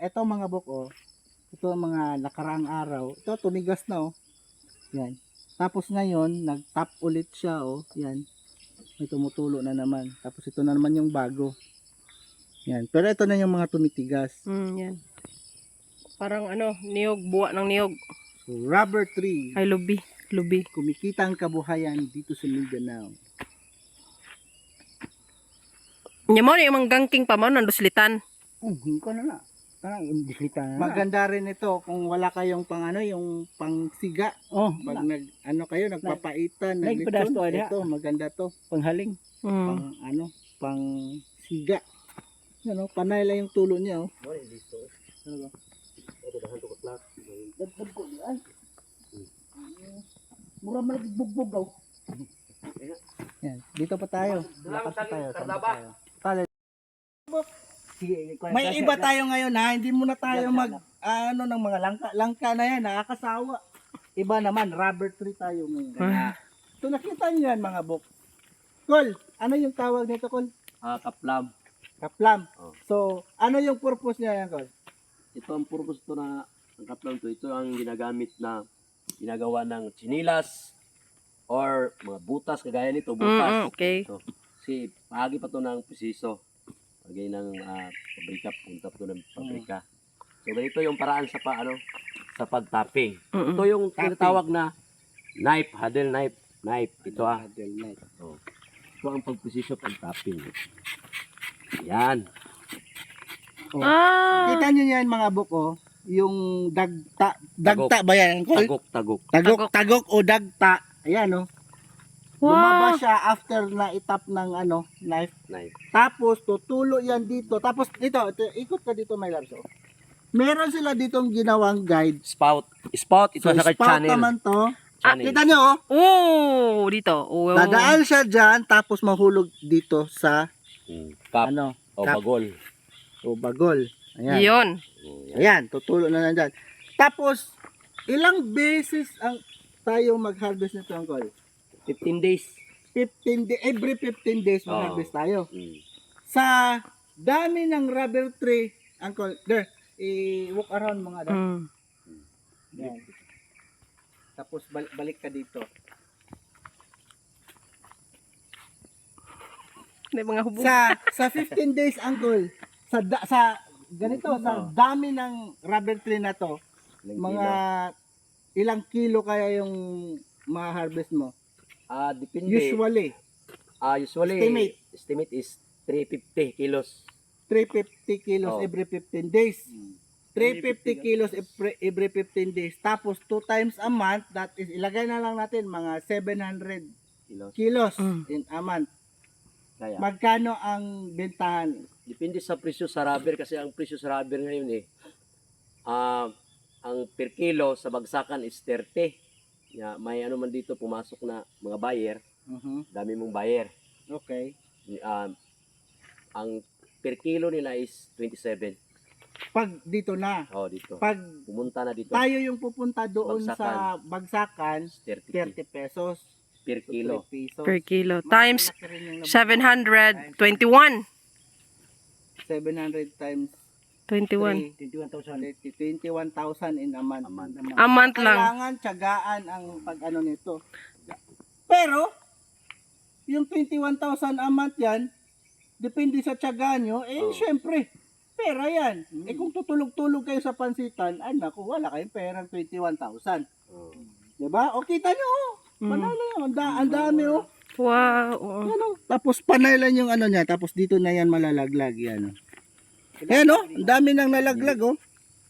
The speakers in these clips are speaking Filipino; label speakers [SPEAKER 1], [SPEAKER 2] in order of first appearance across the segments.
[SPEAKER 1] Ito mga buk oh. Ito ang mga nakaraang araw. Ito tumigas na oh. Yan. Tapos ngayon, nag-tap ulit siya oh. Yan. May tumutulo na naman. Tapos ito na naman yung bago. Yan. Pero ito na yung mga tumitigas.
[SPEAKER 2] Hmm, yan. Parang ano, niyog, buwa ng niyog.
[SPEAKER 1] So, rubber tree.
[SPEAKER 2] Ay, lubi. Lubi.
[SPEAKER 1] Kumikita ang kabuhayan dito sa Mindanao.
[SPEAKER 2] Nya mo yung mga gangking pa mo, nanduslitan.
[SPEAKER 3] Oh, hindi ko na na. Parang imbislita na na.
[SPEAKER 1] Maganda rin ito kung wala kayong pang ano, yung pang siga.
[SPEAKER 3] Oh,
[SPEAKER 1] Pag
[SPEAKER 3] na,
[SPEAKER 1] nag, ano kayo, nagpapaitan,
[SPEAKER 3] to, ada.
[SPEAKER 1] Ito, maganda to.
[SPEAKER 3] panghaling.
[SPEAKER 2] Hmm.
[SPEAKER 1] Pang ano, pang siga. Ano, panay lang yung tulo niya oh. Ano ba?
[SPEAKER 3] Dagdag ko yan. Mura man bugbog daw.
[SPEAKER 1] Yan. Dito pa tayo. Lakad pa tayo. Saan pa tayo? May iba tayo ngayon ha. Hindi muna tayo
[SPEAKER 3] Yan,
[SPEAKER 1] mag ano ng mga langka. Langka na yan. Nakakasawa. Iba naman. Rubber tree tayo ngayon.
[SPEAKER 2] Ah.
[SPEAKER 1] So nakita niyo yan mga bok. Kol, ano yung tawag nito Kol?
[SPEAKER 4] Ah, kaplam.
[SPEAKER 1] Kaplam.
[SPEAKER 4] Oh.
[SPEAKER 1] So, ano yung purpose niya yan Kol?
[SPEAKER 4] Ito ang purpose to na ang kaplam to. Ito ang ginagamit na ginagawa ng chinilas or mga butas kagaya nito,
[SPEAKER 2] Mm,
[SPEAKER 4] butas.
[SPEAKER 2] mm, okay.
[SPEAKER 4] Ito. Kasi pahagi pa to ng presiso. Pagay ng ah, pabrika, punta to ng pabrika. So ganito yung paraan sa pa, ano, sa pagtapping.
[SPEAKER 2] Mm,
[SPEAKER 4] Ito yung tinatawag na knife, handle knife, knife. Ito ah. Oh. Ito ang pagpresiso pag-tapping. Yan.
[SPEAKER 2] Ah,
[SPEAKER 1] Kita niyo yan mga bok oh. Yung dagta. Dagta ba yan?
[SPEAKER 4] Tagok, tagok.
[SPEAKER 1] Tagok,
[SPEAKER 2] Tagok.
[SPEAKER 1] tagok o dagta. Ayan oh.
[SPEAKER 2] Wow.
[SPEAKER 1] Lumabas siya after na itap ng ano, knife.
[SPEAKER 4] Knife.
[SPEAKER 1] Tapos tutulo yan dito. Tapos dito, ito, ikot ka dito may labs. oh. Meron sila ditong ginawang guide.
[SPEAKER 4] Spout. Spout. Ito
[SPEAKER 1] So,
[SPEAKER 4] sa
[SPEAKER 1] spout
[SPEAKER 4] channel.
[SPEAKER 1] naman to. Ah, kita nyo, oh.
[SPEAKER 2] Oh, dito. Oh,
[SPEAKER 1] Dadaan siya dyan, tapos mahulog dito sa,
[SPEAKER 4] Hmm. Cup
[SPEAKER 1] ano,
[SPEAKER 4] o
[SPEAKER 1] cup.
[SPEAKER 4] bagol.
[SPEAKER 1] o bagol. Ayan.
[SPEAKER 2] Yun.
[SPEAKER 4] Yan.
[SPEAKER 1] Ayan, tutulo na lang dyan. Tapos, ilang beses ang tayo mag-harvest nito, Uncle?
[SPEAKER 4] 15 days.
[SPEAKER 1] 15 day, every 15 days
[SPEAKER 4] Oo.
[SPEAKER 1] mag-harvest tayo.
[SPEAKER 4] Hmm.
[SPEAKER 1] Sa dami ng rubber tree, Uncle, there, i-walk around mga dad.
[SPEAKER 2] Mm.
[SPEAKER 1] Yan. Tapos bal- balik ka dito.
[SPEAKER 2] May mga hubog.
[SPEAKER 1] Sa sa 15 days uncle, sa da- sa ganito sa dami ng rubber tree na to,
[SPEAKER 4] Ilang
[SPEAKER 1] mga
[SPEAKER 4] kilo?
[SPEAKER 1] ilang kilo kaya yung ma-harvest mo?
[SPEAKER 4] Ah, depende.
[SPEAKER 1] Usually,
[SPEAKER 4] Ah, usually,
[SPEAKER 1] Estimate.
[SPEAKER 4] estimate is 350 kilos.
[SPEAKER 1] 350 kilos
[SPEAKER 4] Oh.
[SPEAKER 1] every 15 days. 350 kilos every, every 15 days. Tapos 2 times a month, that is ilagay na lang natin mga 700
[SPEAKER 4] Kilos.
[SPEAKER 1] kilos
[SPEAKER 2] Mm.
[SPEAKER 1] in a month.
[SPEAKER 4] Kaya,
[SPEAKER 1] Magkano ang bentahan?
[SPEAKER 4] depende sa presyo sa rubber kasi ang presyo sa rubber ngayon eh, ah, ang per kilo sa bagsakan is 30. Ya, may ano man dito pumasok na mga buyer,
[SPEAKER 1] Mhm.
[SPEAKER 4] dami mong buyer.
[SPEAKER 1] Okay.
[SPEAKER 4] Ah, ang per kilo nila is 27.
[SPEAKER 1] Pag dito na,
[SPEAKER 4] Oh, dito.
[SPEAKER 1] pag
[SPEAKER 4] Pumunta na dito.
[SPEAKER 1] tayo yung pupunta doon sa bagsakan,
[SPEAKER 4] 30
[SPEAKER 1] 30 pesos.
[SPEAKER 4] per kilo.
[SPEAKER 1] 3 pesos.
[SPEAKER 2] Per kilo. Times
[SPEAKER 1] malaki rin yung nab-
[SPEAKER 2] 721.
[SPEAKER 1] 700 times
[SPEAKER 2] 21.
[SPEAKER 1] 3, 21,000 in a month.
[SPEAKER 4] A month.
[SPEAKER 1] In
[SPEAKER 2] A month lang.
[SPEAKER 1] Kailangan tiyagaan ang pag-ano nito. Pero, yung 21,000 a month yan, depende sa tiyaga nyo, eh
[SPEAKER 4] Oh.
[SPEAKER 1] syempre, pera yan.
[SPEAKER 4] Hmm.
[SPEAKER 1] Eh kung tutulog-tulog kayo sa pansitan, ay naku, wala kayong perang 21,000.
[SPEAKER 4] Oh.
[SPEAKER 1] Diba? O kita nyo, oh.
[SPEAKER 2] Mm.
[SPEAKER 1] Ang, da- ang dami oh.
[SPEAKER 2] Wow. oo.
[SPEAKER 1] Ano? Tapos panay lang yung ano niya, tapos dito na yan malalaglag yan. Oh. Ayan oh, ang dami nang nalaglag oh.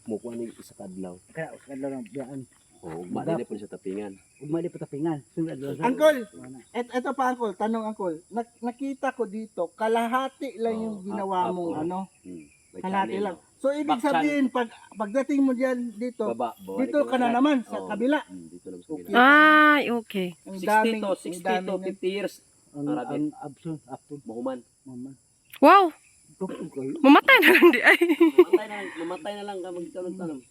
[SPEAKER 4] Mukuha ni isa kadlaw.
[SPEAKER 3] Kaya, usad lang ang biyaan.
[SPEAKER 4] Oh, madali po sa tapingan.
[SPEAKER 3] Ugmali pa tapingan. Sunod lang Wala.
[SPEAKER 1] et eto pa uncle, tanong uncle, nak- nakita ko dito, kalahati lang yung
[SPEAKER 4] Oh,
[SPEAKER 1] ginawa
[SPEAKER 4] up,
[SPEAKER 1] mong
[SPEAKER 4] up,
[SPEAKER 1] ano,
[SPEAKER 4] Hmm. May
[SPEAKER 1] kalahati lang. So ibig sabihin, pag pagdating mo diyan dito,
[SPEAKER 4] Baba, bawalik
[SPEAKER 1] dito ka na naman sa
[SPEAKER 4] Oo.
[SPEAKER 1] kabila.
[SPEAKER 4] Hmm, dito na sa
[SPEAKER 1] Okay.
[SPEAKER 4] kabila.
[SPEAKER 2] Ay, okay.
[SPEAKER 1] Ang
[SPEAKER 4] 60
[SPEAKER 1] daming,
[SPEAKER 4] to,
[SPEAKER 1] ang
[SPEAKER 4] 60 to
[SPEAKER 1] daming
[SPEAKER 4] 50 years.
[SPEAKER 3] Ang,
[SPEAKER 4] Arabi.
[SPEAKER 3] ang absun, absun.
[SPEAKER 4] Mahuman.
[SPEAKER 3] Mama.
[SPEAKER 2] Wow. Mamatay na lang di ay.
[SPEAKER 4] Mamatay na lang, mamatay na lang ka magtanong-tanong.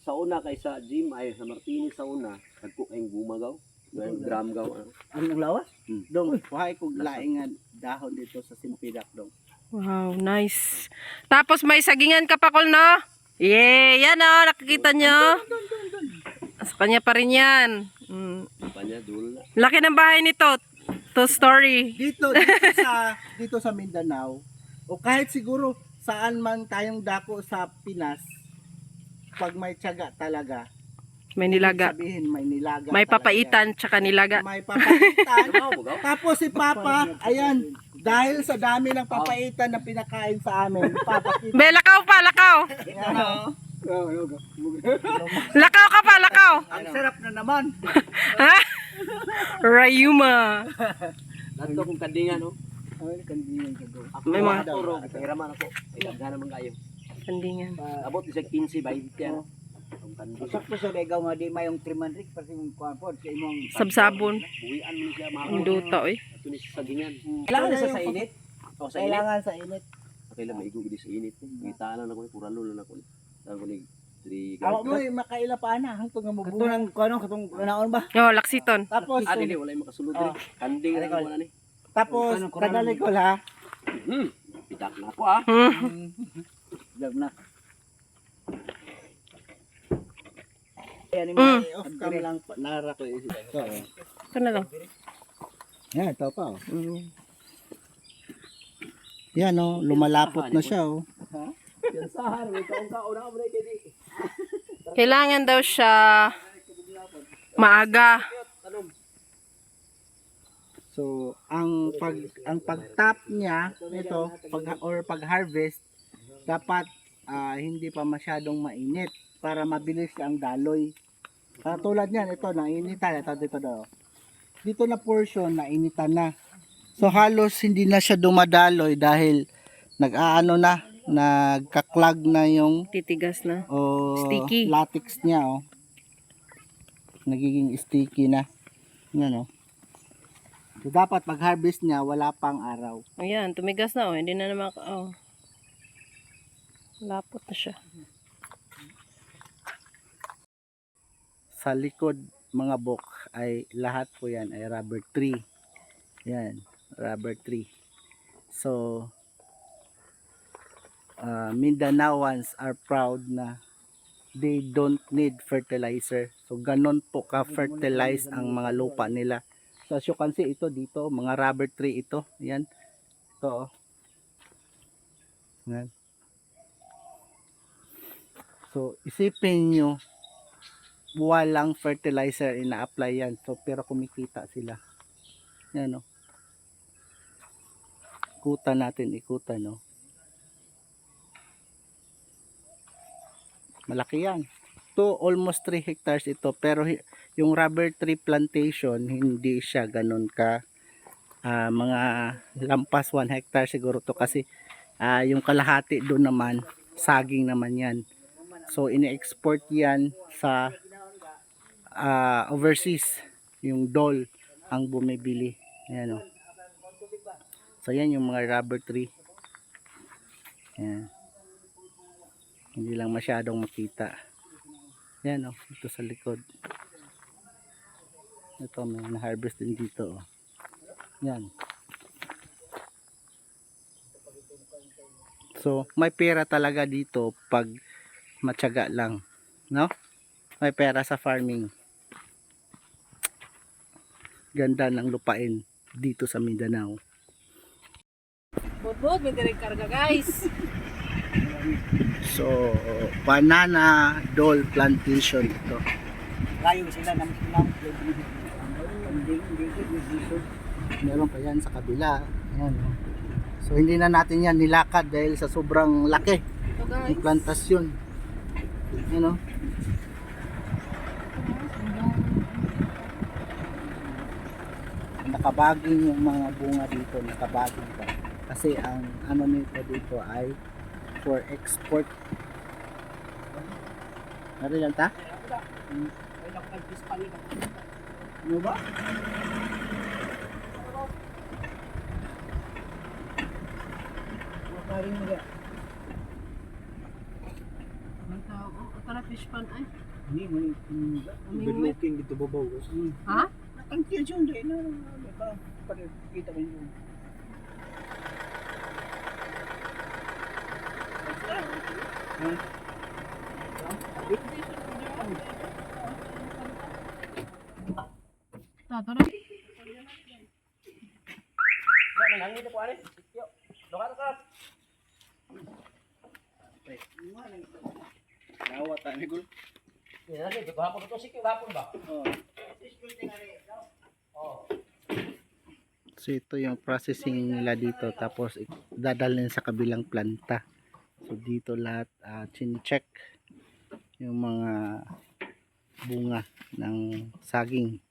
[SPEAKER 4] Sa una kay sa gym ay sa Martinez sa una, nagko kayong gumagaw. Yung drum gaw. Ano.
[SPEAKER 3] Ang lawas?
[SPEAKER 1] Dong, why kog laing nga dahon dito sa Simpidak dong.
[SPEAKER 2] Wow, nice. Tapos may sagingan ka pa, Kol, no? Yeah, yan oh, nakikita nyo. Sa kanya pa rin yan. Mm. Laki ng bahay nito. Two story.
[SPEAKER 1] Dito, dito sa dito sa Mindanao o kahit siguro saan man tayong dako sa Pinas pag may tiyaga talaga
[SPEAKER 2] May nilaga.
[SPEAKER 1] sabihin may nilaga
[SPEAKER 2] May
[SPEAKER 1] talaga.
[SPEAKER 2] papaitan tsaka nilaga.
[SPEAKER 1] may papaitan tapos si Papa ayan dahil sa dami ng papaitan na pinakain sa amin papakita
[SPEAKER 2] Be, lakaw pa, lakaw.
[SPEAKER 1] ano
[SPEAKER 2] Lakaw ka pa, lakaw.
[SPEAKER 1] ang sarap na naman
[SPEAKER 2] Ha? Rayuma.
[SPEAKER 4] Nato kong kandingan, oh.
[SPEAKER 3] Ay, kandingan ka.
[SPEAKER 4] Ako
[SPEAKER 2] May mga-
[SPEAKER 4] turo, pahiraman ako. Ay, gana man kayo.
[SPEAKER 2] Tandingan.
[SPEAKER 4] Abot sa 15 ba yan. Ang kandingan.
[SPEAKER 3] Sakto sa legaw nga di mayong trimanrik pati yung kuwan po sa imong
[SPEAKER 2] Sabsabon.
[SPEAKER 4] Buwian mo siya, mga
[SPEAKER 2] Ang duta, oy.
[SPEAKER 4] Ito ni sa sagingan.
[SPEAKER 3] Kailangan sa init.
[SPEAKER 4] O, sa init.
[SPEAKER 1] kailangan sa init
[SPEAKER 4] Okay lang, maigo gidi sa init. Gitaan na ko ni, pura lulo na ko ni. Saan ko ni, three
[SPEAKER 1] awak mo eh, makaila pa na hangtong nga
[SPEAKER 3] Kato
[SPEAKER 1] mabuhay
[SPEAKER 3] nang kuwan katong naon ba?
[SPEAKER 2] Oh, laksiton.
[SPEAKER 1] tapos
[SPEAKER 4] Ah, dili, wala yung makasulod
[SPEAKER 1] Oh.
[SPEAKER 4] rin. Kanding na ko na ni.
[SPEAKER 1] tapos
[SPEAKER 3] Ano,
[SPEAKER 1] kadali ko ha
[SPEAKER 4] Hmm, pitak na ako ah.
[SPEAKER 2] Hmm.
[SPEAKER 3] Dag na.
[SPEAKER 1] Yan,
[SPEAKER 2] Mm.
[SPEAKER 1] may off cam lang pa. Nara ko ito. eh.
[SPEAKER 2] Ito na lang.
[SPEAKER 1] Yan, ito pa. Oh.
[SPEAKER 2] Mm.
[SPEAKER 1] Yan, oh, lumalapot na siya. Oh.
[SPEAKER 4] Yan sahar, may kaong kaon na ako na kedi.
[SPEAKER 2] Kailangan daw siya maaga.
[SPEAKER 1] So, ang pag ang pag-tap niya nito, pag or pag-harvest, dapat ah, hindi pa masyadong mainit para mabilis ang daloy. Katulad niyan, ito nainitan ito dito daw. Dito na portion nainitan na. So halos hindi na siya dumadaloy dahil nag-aano na, nagka-clog na yung
[SPEAKER 2] Titigas na.
[SPEAKER 1] o
[SPEAKER 2] Sticky.
[SPEAKER 1] latex niya oh. Nagiging sticky na. Yan oh. So dapat pag-harvest niya wala pang araw.
[SPEAKER 2] Ayan, tumigas na, oh. Hindi na naman, oh. Lapot na siya.
[SPEAKER 1] Sa likod mga bok ay lahat po yan ay rubber tree. Yan, rubber tree. So uh, Mindanaoans are proud na they don't need fertilizer. So ganon po ka-fertilize ang mga lupa nila. So as you can see ito dito, mga rubber tree ito. Yan. Ito oh. Yan. So isipin nyo, walang fertilizer ina-apply yan. So pero kumikita sila. Yan oh. Ikutan natin, ikutan no. Malaki yan. To almost 3 hectares ito pero yung rubber tree plantation hindi siya ganun ka ah, mga lampas 1 hectare siguro to kasi ah, yung kalahati doon naman saging naman yan. So ini-export yan sa ah, overseas yung dole ang bumibili. Ayan o. So yan yung mga rubber tree. Ayan. Hindi lang masyadong makita. Yan o, ito sa likod. Ito may na-harvest din dito o. Yan. So, may pera talaga dito pag matyaga lang. No? May pera sa farming. Ganda ng lupain dito sa Mindanao.
[SPEAKER 2] Bot-bot, may direct karga, guys.
[SPEAKER 1] So, banana dole plantation ito.
[SPEAKER 3] Layo sila dito.
[SPEAKER 1] Meron pa yan sa kabila. Ayan. oh. So, hindi na natin yan nilakad dahil sa sobrang laki ng plantasyon. Ayan o. Nakabaging yung mga bunga dito, nakabaging pa. Kasi ang ano nito dito ay for export. Ano yan ta? Ano ba?
[SPEAKER 3] Makarin mo ga.
[SPEAKER 2] Ang oh, ito na fish pan, ay.
[SPEAKER 3] Ni mo
[SPEAKER 2] Aming
[SPEAKER 3] dito babaw.
[SPEAKER 2] Ha?
[SPEAKER 3] Ang tension din na pa kita ko yun.
[SPEAKER 4] Langit ko ani. Yo. Doka ka.
[SPEAKER 1] Nawa ta ni gul.
[SPEAKER 4] Ya, lagi ko hapon to sikyo hapon ba?
[SPEAKER 1] So ito yung processing nila dito tapos dadalhin sa kabilang planta. So dito lahat uh, check yung mga bunga ng saging.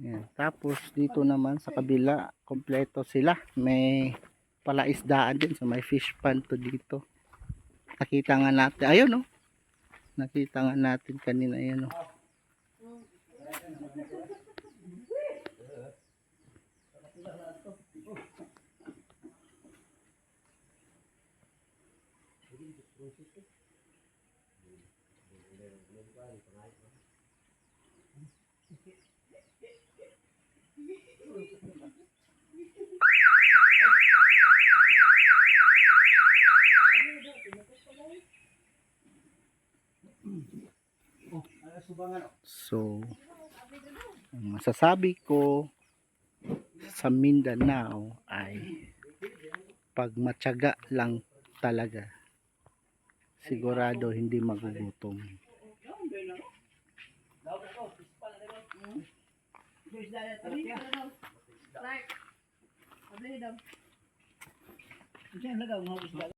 [SPEAKER 1] Yan. Tapos dito naman sa kabila kompleto sila. May palaisdaan din so may fish pond to dito. Nakita nga natin ayun no. Nakita nga natin kanina ayun no. So, ang masasabi ko sa Mindanao ay pag matyaga lang talaga sigurado hindi magugutom.
[SPEAKER 3] Diyan lagaw isda.